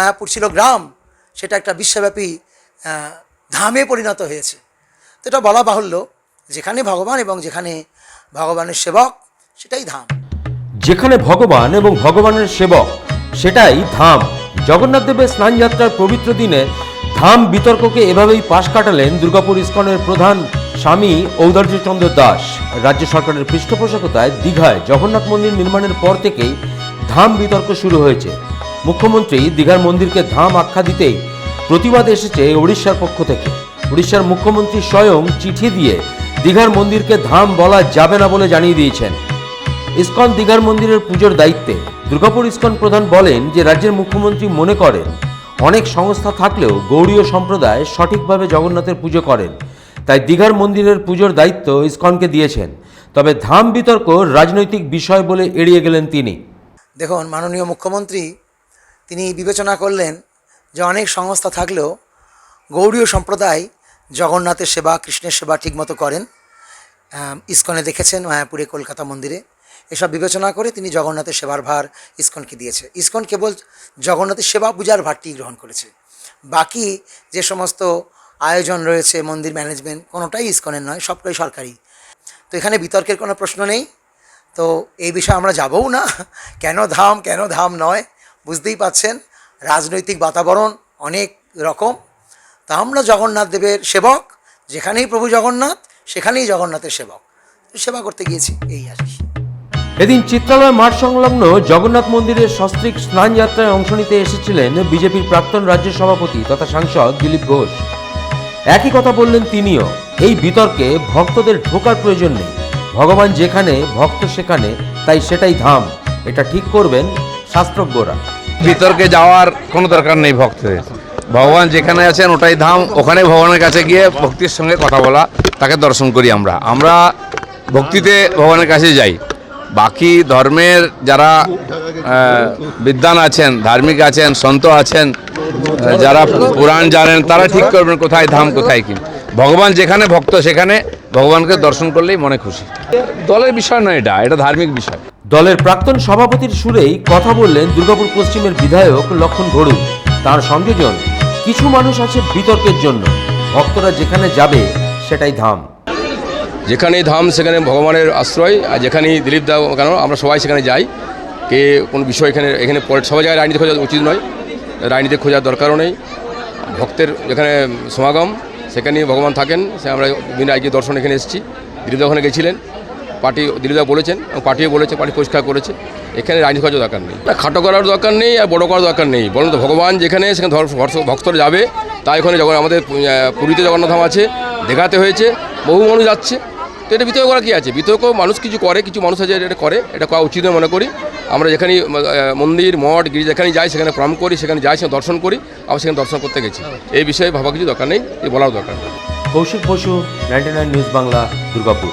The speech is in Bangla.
মায়াপুর ছিল গ্রাম, সেটা একটা বিশ্বব্যাপী ধামে পরিণত হয়েছে। তো এটা বলা বাহুল্য, যেখানে ভগবান এবং যেখানে ভগবানের সেবক, সেটাই ধাম। যেখানে ভগবান এবং ভগবানের সেবক, সেটাই ধাম। জগন্নাথ দেবের স্নানযাত্রার পবিত্র দিনে ধাম বিতর্ককে এভাবেই পাশ কাটালেন দুর্গাপুর ইস্কনের প্রধান স্বামী ঔদার্যচন্দ্র দাস। রাজ্য সরকারের পৃষ্ঠপোষকতায় দীঘায় জগন্নাথ মন্দির নির্মাণের পর থেকেই ধাম বিতর্ক শুরু হয়েছে। মুখ্যমন্ত্রী দীঘার মন্দিরকে ধাম আখ্যা দিতেই প্রতিবাদ এসেছে ওড়িশার পক্ষ থেকে। উড়িষ্যার মুখ্যমন্ত্রী স্বয়ং চিঠি দিয়ে দীঘার মন্দিরকে ধাম বলা যাবে না বলে জানিয়ে দিয়েছেন। ইস্কন দীঘার মন্দিরের পুজোর দায়িত্বে দুর্গাপুর ইস্কন প্রধান বলেন যে রাজ্যের মুখ্যমন্ত্রী মনে করেন, অনেক সংস্থা থাকলেও গৌড়ীয় সম্প্রদায় সঠিকভাবে জগন্নাথের পুজো করেন। তাই দীঘার মন্দিরের পুজোর দায়িত্ব ইস্কনকে দিয়েছেন। তবে ধাম বিতর্ক রাজনৈতিক বিষয় বলে এড়িয়ে গেলেন তিনি। দেখুন, মাননীয় মুখ্যমন্ত্রী তিনি বিবেচনা করলেন যে অনেক সংস্থা থাকলেও গৌড়ীয় সম্প্রদায় জগন্নাথের সেবা, কৃষ্ণের সেবা ঠিকমতো করেন। ইস্কনে দেখেছেন মায়াপুরে কলকাতা মন্দিরে। এসব বিবেচনা করে তিনি জগন্নাথের সেবার ভার ইস্কনকে দিয়েছে। ইস্কন কেবল জগন্নাথের সেবা পূজার ভারটি গ্রহণ করেছে। বাকি যে সমস্ত আয়োজন রয়েছে, মন্দির ম্যানেজমেন্ট, কোনোটাই ইস্কনের নয়, সবটাই সরকারি। তো এখানে বিতর্কের কোনো প্রশ্ন নেই। তো এই বিষয়ে আমরা যাবও না। কেন ধাম কেন ধাম নয়? বুঝতেই পাচ্ছেন, রাজনৈতিক বাতাবরণ অনেক রকম। তা আমরা জগন্নাথ দেবের সেবক, যেখানেই প্রভু জগন্নাথ, সেখানেই জগন্নাথের সেবক। সেবা করতে গিয়েছি, এই কি এদিন চিত্রালয় মাঠ সংলগ্ন জগন্নাথ মন্দিরের সস্ত্রীক স্নান যাত্রায় অংশ নিতে এসেছিলেন বিজেপির প্রাক্তন রাজ্য সভাপতি তথা সাংসদ দিলীপ ঘোষ। একই কথা বললেন তিনিও, এই বিতর্কে ভক্তদের ঢোকার প্রয়োজন নেই। ভগবান যেখানে, ভক্ত সেখানে, তাই সেটাই ধাম। এটা ঠিক করবেন শাস্ত্রজ্ঞরা। বিতর্কে যাওয়ার কোনো দরকার নেই ভক্তদের। ভগবান যেখানে আছেন ওটাই ধাম ওখানে ভগবানের কাছে গিয়ে ভক্তির সঙ্গে কথা বলা তাকে দর্শন করি আমরা। আমরা ভক্তিতে ভগবানের কাছে যাই। বাকি ধর্মের যারা আহ, বিদ্বান আছেন ধার্মিক আছেন সন্ত আছেন যারা পুরাণ জানেন তারা ঠিক করবেন কোথায় ধাম কোথায় কি। ভগবান যেখানে ভক্ত সেখানে ভগবানকে দর্শন করলেই মনে খুশি। দলের বিষয় নয় এটা এটা ধার্মিক বিষয়। দলের প্রাক্তন সভাপতির সুরেই কথা বললেন দুর্গাপুর পশ্চিমের বিধায়ক লক্ষণ ঘড়ু তার সংযোজন কিছু মানুষ আছে বিতর্কের জন্য। ভক্তরা যেখানে যাবে, সেটাই ধাম। যেখানেই ধাম, সেখানে ভগবানের আশ্রয়, আর যেখানেই দিলীপ দা কেন, আমরা সবাই সেখানে যাই। কে কোনো বিষয় এখানে এখানে সবাই জায়গায় রাজনীতি খোঁজা উচিত নয়। রাজনীতি খোঁজার দরকারও নেই। ভক্তের যেখানে সমাগম, সেখানেই ভগবান থাকেন। সে আমরা বিভিন্ন আজকে দর্শন এখানে এসেছি। দিলীপ ওখানে গেছিলেন। পার্টি দিলীপ দা বলেছেন এবং পার্টিও বলেছে, পার্টি পরিষ্কার করেছে। এখানে রাজনীতি খোঁজার দরকার নেই। খাটো করার দরকার নেই আর বড় করার দরকার নেই। বরং তো ভগবান যেখানে সেখানে ভক্তরা যাবে, তাই ওখানে যখন আমাদের পুরীতে জগন্নাথ ধাম আছে, দেখাতে হয়েছে, বহু মানুষ যাচ্ছে। তো এটা বিতর্ক করা কী আছে? বিতর্ক মানুষ কিছু করে, কিছু মানুষ আছে এটা করে, এটা করা উচিত মনে করি। আমরা যেখানে মন্দির, মঠ গিরি যেখানে যাই, সেখানে প্রণাম করি, সেখানে যাই, সেখানে দর্শন করি আমরা সেখানে দর্শন করতে গেছি। এই বিষয়ে ভাবা কিছু দরকার নেই বলার দরকার কৌশিক বসু, নাইনটি নিউজ বাংলা, দুর্গাপুর।